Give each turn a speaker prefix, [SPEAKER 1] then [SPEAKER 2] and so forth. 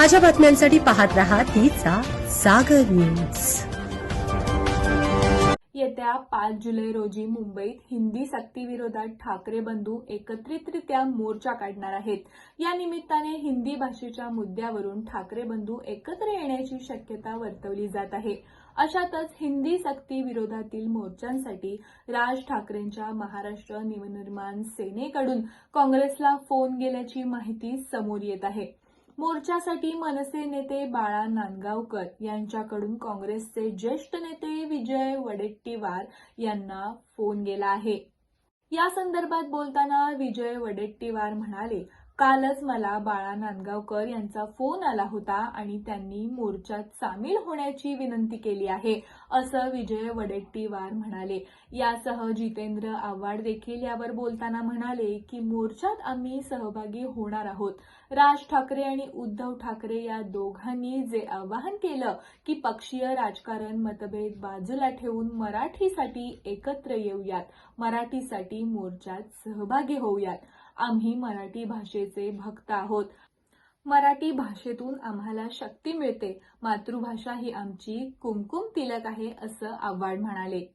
[SPEAKER 1] ताज्या बातम्यांसाठी पाहत राहा तिचा सागर न्यूज.
[SPEAKER 2] येत्या पाच जुलै रोजी मुंबईत हिंदी सक्तीविरोधात ठाकरे बंधू एकत्रितरित्या मोर्चा काढणार आहेत. या निमित्ताने हिंदी भाषेच्या मुद्द्यावरून ठाकरे बंधू एकत्र येण्याची शक्यता वर्तवली जात आहे. अशातच हिंदी सक्ती विरोधातील मोर्चांसाठी राज ठाकरेंच्या महाराष्ट्र नवनिर्माण सेनेकडून काँग्रेसला फोन गेल्याची माहिती समोर येत आहे. मोर्चासाठी मनसे नेते बाळा नांदगावकर यांच्याकडून काँग्रेसचे ज्येष्ठ नेते विजय वडेट्टीवार यांना फोन गेला आहे. या संदर्भात बोलताना विजय वडेट्टीवार म्हणाले कालच मला बाळा नांदगावकर यांचा फोन आला होता आणि त्यांनी मोर्चात सामील होण्याची विनंती केली आहे असं विजय वडेट्टीवार म्हणाले. यासह जितेंद्र आव्हाड देखील यावर बोलताना म्हणाले की मोर्चात आम्ही सहभागी होणार आहोत. राज ठाकरे आणि उद्धव ठाकरे या दोघांनी जे आवाहन केलं की पक्षीय राजकारण मतभेद बाजूला ठेवून मराठीसाठी एकत्र येऊयात. मराठीसाठी मोर्चात सहभागी होऊयात. आम्ही मराठी भाषेचे भक्त आहोत. मराठी भाषेतून आम्हाला शक्ती मिळते. मातृभाषा ही आमची कुमकुम तिलक आहे असं आव्हाड म्हणाले.